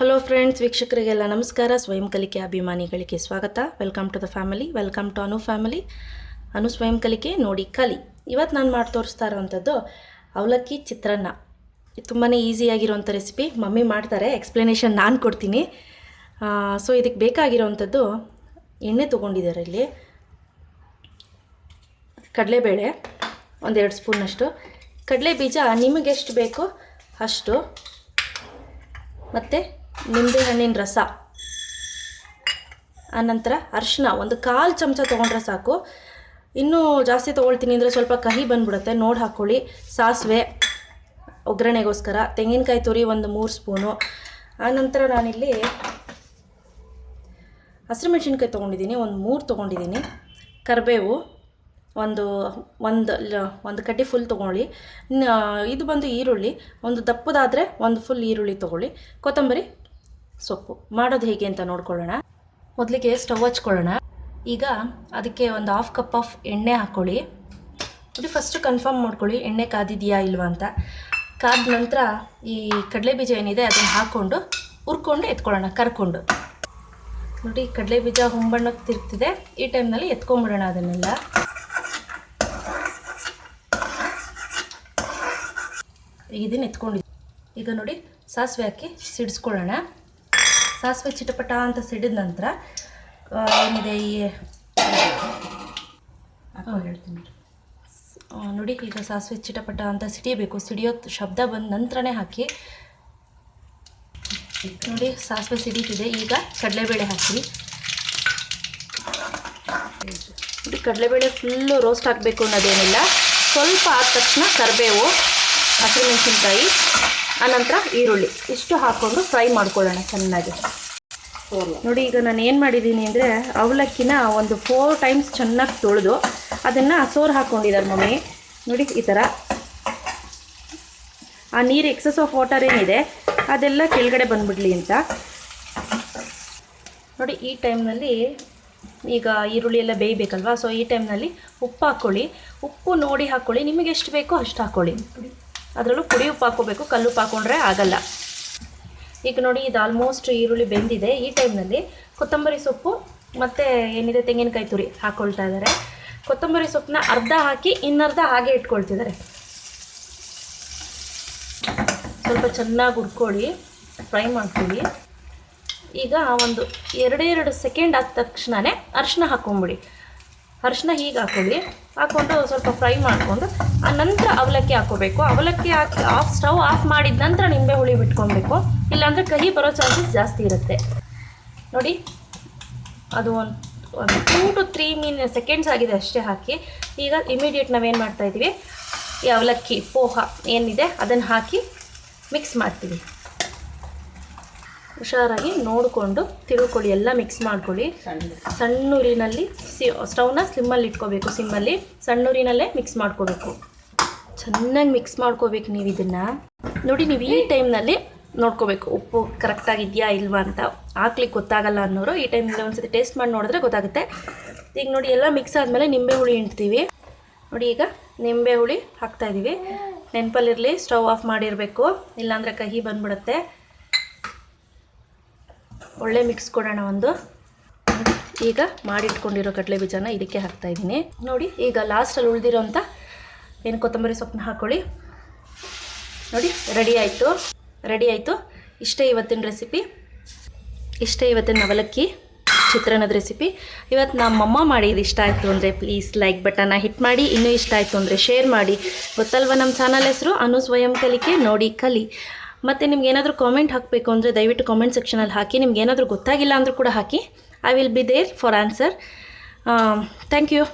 Hello friends ವೀಕ್ಷಕರಿಗೆಲ್ಲ ನಮಸ್ಕಾರ. ಸ್ವಯಂ ಕಲಿಕೆ ಅಭಿಮಾನಿಗಳಿಗೆ ಸ್ವಾಗತ. Welcome to the family welcome to Anu family Anu ಸ್ವಯಂ ಕಲಿಕೆ, ನೋಡಿ ಕಲಿ. ಇವತ್ತು ನಾನು ಮಾಡಿ ತೋರಿಸ್ತಾ ಇರೋವಂಥದ್ದು ಅವಲಕ್ಕಿ ಚಿತ್ರಾನ್ನ. ತುಂಬಾ ಈಸಿಯಾಗಿರೋವಂಥ ರೆಸಿಪಿ ಮಮ್ಮಿ ಮಾಡ್ತಾರೆ ಎಕ್ಸ್ಪ್ಲನೇಷನ್ ನಾನು ಕೊಡ್ತೀನಿ. ಸೊ ಇದಕ್ಕೆ ಬೇಕಾಗಿರೋವಂಥದ್ದು ಎಣ್ಣೆ ತೊಗೊಂಡಿದ್ದಾರೆ ಇಲ್ಲಿ. ಕಡಲೆಬೇಳೆ, ಒಂದೆರಡು ಸ್ಪೂನಷ್ಟು ಕಡಲೆ ಬೀಜ ನಿಮಗೆಷ್ಟು ಬೇಕು ಅಷ್ಟು. ಮತ್ತು ನಿಂಬೆ ಹಣ್ಣಿನ ರಸ. ಆನಂತರ ಅರಿಶಿನ ಒಂದು ಕಾಲು ಚಮಚ ತೊಗೊಂಡ್ರೆ ಸಾಕು. ಇನ್ನೂ ಜಾಸ್ತಿ ತೊಗೊಳ್ತೀನಿ ಅಂದರೆ ಸ್ವಲ್ಪ ಕಹಿ ಬಂದ್ಬಿಡುತ್ತೆ, ನೋಡಿ ಹಾಕ್ಕೊಳ್ಳಿ ಸಾಸಿವೆ, ಒಗ್ಗರಣೆಗೋಸ್ಕರ. ತೆಂಗಿನಕಾಯಿ ತುರಿ ಒಂದು ಮೂರು ಸ್ಪೂನು. ಆನಂತರ ನಾನಿಲ್ಲಿ ಹಸಿರು ಮೆಣಸಿನ್ಕಾಯಿ ತೊಗೊಂಡಿದ್ದೀನಿ, ಒಂದು ಮೂರು ತೊಗೊಂಡಿದ್ದೀನಿ. ಕರಿಬೇವು, ಒಂದು ಒಂದು ಒಂದು ಕಡ್ಡಿ ಫುಲ್ ತೊಗೊಳ್ಳಿ. ಇದು ಬಂದು ಈರುಳ್ಳಿ. ಒಂದು ದಪ್ಪದಾದರೆ ಒಂದು ಫುಲ್ ಈರುಳ್ಳಿ ತೊಗೊಳ್ಳಿ. ಕೊತ್ತಂಬರಿ ಸೊಪ್ಪು. ಮಾಡೋದು ಹೇಗೆ ಅಂತ ನೋಡ್ಕೊಳ್ಳೋಣ. ಮೊದಲಿಗೆ ಸ್ಟವ್ ಹಚ್ಕೊಳ್ಳೋಣ. ಈಗ ಅದಕ್ಕೆ ಒಂದು ಹಾಫ್ ಕಪ್ ಆಫ್ ಎಣ್ಣೆ ಹಾಕ್ಕೊಳ್ಳಿ. ಇದು ಫಸ್ಟ್ ಕನ್ಫರ್ಮ್ ಮಾಡ್ಕೊಳ್ಳಿ, ಎಣ್ಣೆ ಕಾದಿದೆಯಾ ಇಲ್ವಾ ಅಂತ. ಕಾದ ನಂತರ ಈ ಕಡಲೆ ಬೀಜ ಏನಿದೆ ಅದನ್ನು ಹಾಕ್ಕೊಂಡು ಹುರ್ಕೊಂಡು ಎತ್ಕೊಳ್ಳೋಣ, ಕರ್ಕೊಂಡು. ನೋಡಿ ಕಡಲೆ ಬೀಜ ಹೊಂಬಣ್ಣಕ್ಕೆ ತಿರ್ತಿದೆ ಈ ಟೈಮ್ನಲ್ಲಿ ಎತ್ಕೊಂಬಿಡೋಣ ಅದನ್ನೆಲ್ಲ. ಇದನ್ನು ಎತ್ಕೊಂಡಿದ್ವಿ ಈಗ ನೋಡಿ, ಸಾಸಿವೆ ಹಾಕಿ ಸಿಡಿಸ್ಕೊಳ್ಳೋಣ. ಸಾಸಿವೆ ಚಿಟಪಟ ಅಂತ ಸಿಡಿದ ನಂತರ ಏನಿದೆ ಈ ಹೇಳ್ತೀನಿ ನೋಡಿ ಈಗ ಸಾಸಿವೆ ಚಿಟಪಟ ಅಂತ ಸಿಡಿಯಬೇಕು. ಸಿಡಿಯೋ ಶಬ್ದ ಬಂದ ನಂತರನೇ ಹಾಕಿ. ನೋಡಿ ಸಾಸಿವೆ ಸಿಡಿತಿದೆ. ಈಗ ಕಡಲೆಬೇಳೆ ಹಾಕಿ ನೋಡಿ ಕಡಲೆಬೇಳೆ ಫುಲ್ಲು ರೋಸ್ಟ್ ಹಾಕಬೇಕು ಅನ್ನೋದೇನಿಲ್ಲ. ಸ್ವಲ್ಪ ಆದ ತಕ್ಷಣ ಕರಿಬೇವು ಹಸಿಮೆಣಸಿನ್ಕಾಯಿ ಆನಂತರ ಈರುಳ್ಳಿ. ಇಷ್ಟು ಹಾಕ್ಕೊಂಡು ಫ್ರೈ ಮಾಡ್ಕೊಳ್ಳೋಣ ಚೆನ್ನಾಗಿ. ನೋಡಿ, ಈಗ ನಾನು ಏನು ಮಾಡಿದ್ದೀನಿ ಅಂದರೆ ಅವಲಕ್ಕಿನ ಒಂದು ಫೋರ್ ಟೈಮ್ಸ್ ಚೆನ್ನಾಗಿ ತೊಳೆದು ಅದನ್ನು ಸೋರು ಹಾಕ್ಕೊಂಡಿದ್ದಾರೆ ಮಮ್ಮಿ. ನೋಡಿ, ಈ ಥರ ಆ ನೀರು ಎಕ್ಸಸ್ ಆಫ್ ವಾಟರ್ ಏನಿದೆ, ಅದೆಲ್ಲ ಕೆಳಗಡೆ ಬಂದುಬಿಡ್ಲಿ ಅಂತ. ನೋಡಿ, ಈ ಟೈಮ್ನಲ್ಲಿ ಈಗ ಈರುಳ್ಳಿ ಎಲ್ಲ ಬೇಯಬೇಕಲ್ವಾ? ಸೊ ಈ ಟೈಮ್ನಲ್ಲಿ ಉಪ್ಪು ಹಾಕ್ಕೊಳ್ಳಿ ಉಪ್ಪು ನೋಡಿ ಹಾಕ್ಕೊಳ್ಳಿ ನಿಮಗೆ ಎಷ್ಟು ಬೇಕೋ ಅಷ್ಟು ಹಾಕ್ಕೊಳ್ಳಿ ಅದರಲ್ಲೂ ಪುಡಿ ಉಪ್ಪು ಹಾಕೋಬೇಕು ಕಲ್ಲು ಉಪ್ಪು ಹಾಕ್ಕೊಂಡ್ರೆ ಆಗಲ್ಲ. ಈಗ ನೋಡಿ, ಇದು ಆಲ್ಮೋಸ್ಟ್ ಈರುಳ್ಳಿ ಬೆಂದಿದೆ. ಈ ಟೈಮ್ನಲ್ಲಿ ಕೊತ್ತಂಬರಿ ಸೊಪ್ಪು ಮತ್ತು ಏನಿದೆ, ತೆಂಗಿನಕಾಯಿ ತುರಿ ಹಾಕ್ಕೊಳ್ತಾ ಇದ್ದಾರೆ. ಕೊತ್ತಂಬರಿ ಸೊಪ್ಪನ್ನ ಅರ್ಧ ಹಾಕಿ ಇನ್ನರ್ಧ ಹಾಗೆ ಇಟ್ಕೊಳ್ತಿದ್ದಾರೆ. ಸ್ವಲ್ಪ ಚೆನ್ನಾಗಿ ಹುರ್ಕೊಳ್ಳಿ, ಫ್ರೈ ಮಾಡ್ಕೊಳ್ಳಿ. ಈಗ ಒಂದು ಎರಡೆರಡು ಎರಡು ಸೆಕೆಂಡ್ ಆದ ತಕ್ಷಣವೇ ಅರಿಶಿನ ಹಾಕ್ಕೊಂಬಿಡಿ. ಅರಿಶಿನ ಹೀಗೆ ಹಾಕೊಳ್ಳಿ. ಹಾಕ್ಕೊಂಡು ಸ್ವಲ್ಪ ಫ್ರೈ ಮಾಡಿಕೊಂಡು, ಆ ನಂತರ ಅವಲಕ್ಕಿ ಹಾಕೋಬೇಕು ಅವಲಕ್ಕಿ ಹಾಕಿ ಆಫ್ ಸ್ಟವ್ ಆಫ್ ಮಾಡಿದ ನಂತರ ನಿಂಬೆ ಹುಳಿ ಬಿಟ್ಕೊಬೇಕು. ಇಲ್ಲಾಂದರೆ ಕಹಿ ಬರೋ ಚಾನ್ಸಸ್ ಜಾಸ್ತಿ ಇರುತ್ತೆ. ನೋಡಿ, ಅದು ಒಂದು ಒಂದು two to three min seconds ಆಗಿದೆ ಅಷ್ಟೇ ಹಾಕಿ. ಈಗ ಇಮಿಡಿಯೇಟ್ ನಾವೇನು ಮಾಡ್ತಾಯಿದ್ದೀವಿ ಈ ಅವಲಕ್ಕಿ, ಪೋಹ ಏನಿದೆ, ಅದನ್ನು ಹಾಕಿ ಮಿಕ್ಸ್ ಮಾಡ್ತೀವಿ. ಹುಷಾರಾಗಿ ನೋಡಿಕೊಂಡು ತಿಳ್ಕೊಳ್ಳಿ ಎಲ್ಲ ಮಿಕ್ಸ್ ಮಾಡ್ಕೊಳ್ಳಿ. ಸಣ್ಣ ಸಣ್ಣ ಉರಿನಲ್ಲಿ ಸಿ ಸ್ಟವ್ನ ಸ್ಲಿಮ್ಮಲ್ಲಿ ಇಟ್ಕೋಬೇಕು ಸಿಮ್ಮಲ್ಲಿ ಸಣ್ಣ ಉರಿನಲ್ಲೇ ಮಿಕ್ಸ್ ಮಾಡ್ಕೋಬೇಕು. ಚೆನ್ನಾಗಿ ಮಿಕ್ಸ್ ಮಾಡ್ಕೋಬೇಕು ನೀವು ಇದನ್ನು. ನೋಡಿ ನೀವು ಈ ಟೈಮ್ನಲ್ಲಿ ನೋಡ್ಕೋಬೇಕು ಉಪ್ಪು ಕರೆಕ್ಟಾಗಿ ಇದೆಯಾ ಇಲ್ವಾ ಅಂತ. ಹಾಕ್ಲಿಕ್ಕೆ ಗೊತ್ತಾಗಲ್ಲ ಅನ್ನೋರು ಈ ಟೈಮ್ನಲ್ಲಿ ಒಂದ್ಸತಿ ಟೇಸ್ಟ್ ಮಾಡಿ ನೋಡಿದ್ರೆ ಗೊತ್ತಾಗುತ್ತೆ. ಈಗ ನೋಡಿ ಎಲ್ಲ ಮಿಕ್ಸ್ ಆದಮೇಲೆ ನಿಂಬೆ ಹುಳಿ ಹಿಂಡ್ತೀವಿ ನೋಡಿ ಈಗ ನಿಂಬೆ ಹುಳಿ ಹಾಕ್ತಾಯಿದ್ದೀವಿ ನೆನಪಲ್ಲಿರಲಿ ಸ್ಟವ್ ಆಫ್ ಮಾಡಿರಬೇಕು. ಇಲ್ಲಾಂದರೆ ಕಹಿ ಬಂದ್ಬಿಡುತ್ತೆ. ಒಳ್ಳೆ ಮಿಕ್ಸ್ ಕೊಡೋಣ ಒಂದು. ಈಗ ಮಾಡಿಟ್ಕೊಂಡಿರೋ ಕಡಲೆ ಬೀಜನ ಇದಕ್ಕೆ ಹಾಕ್ತಾ ಇದ್ದೀನಿ. ನೋಡಿ, ಈಗ ಲಾಸ್ಟಲ್ಲಿ ಉಳಿದಿರೋಂಥ ಏನು ಕೊತ್ತಂಬರಿ ಸೊಪ್ಪನ್ನ ಹಾಕ್ಕೊಳ್ಳಿ ನೋಡಿ ರೆಡಿ ಆಯಿತು. ರೆಡಿ ಆಯಿತು. ಇಷ್ಟೇ ಇವತ್ತಿನ ರೆಸಿಪಿ ಇಷ್ಟೇ ಇವತ್ತಿನ ಅವಲಕ್ಕಿ, ಚಿತ್ರಾನ್ನದ ರೆಸಿಪಿ ಇವತ್ತು ನಮ್ಮಮ್ಮ ಮಾಡಿದ್ದು ಇಷ್ಟ ಆಯಿತು ಅಂದರೆ ಪ್ಲೀಸ್ ಲೈಕ್ ಬಟನ್ನ ಹಿಟ್ ಮಾಡಿ. ಇನ್ನೂ ಇಷ್ಟ ಆಯಿತು ಅಂದರೆ ಶೇರ್ ಮಾಡಿ. ಗೊತ್ತಲ್ವ ನಮ್ಮ ಚಾನಲ್ ಹೆಸರು? ಅನು ಸ್ವಯಂ ಕಲಿಕೆ, ನೋಡಿ ಕಲಿ. ಮತ್ತು ನಿಮ್ಗೆ ಏನಾದರೂ ಕಾಮೆಂಟ್ ಹಾಕಬೇಕು ಅಂದರೆ ದಯವಿಟ್ಟು ಕಾಮೆಂಟ್ ಸೆಕ್ಷನಲ್ಲಿ ಹಾಕಿ. ನಿಮ್ಗೆ ಏನಾದರೂ ಗೊತ್ತಾಗಿಲ್ಲ ಅಂದರೂ ಕೂಡ ಹಾಕಿ. I will be there for answer thank you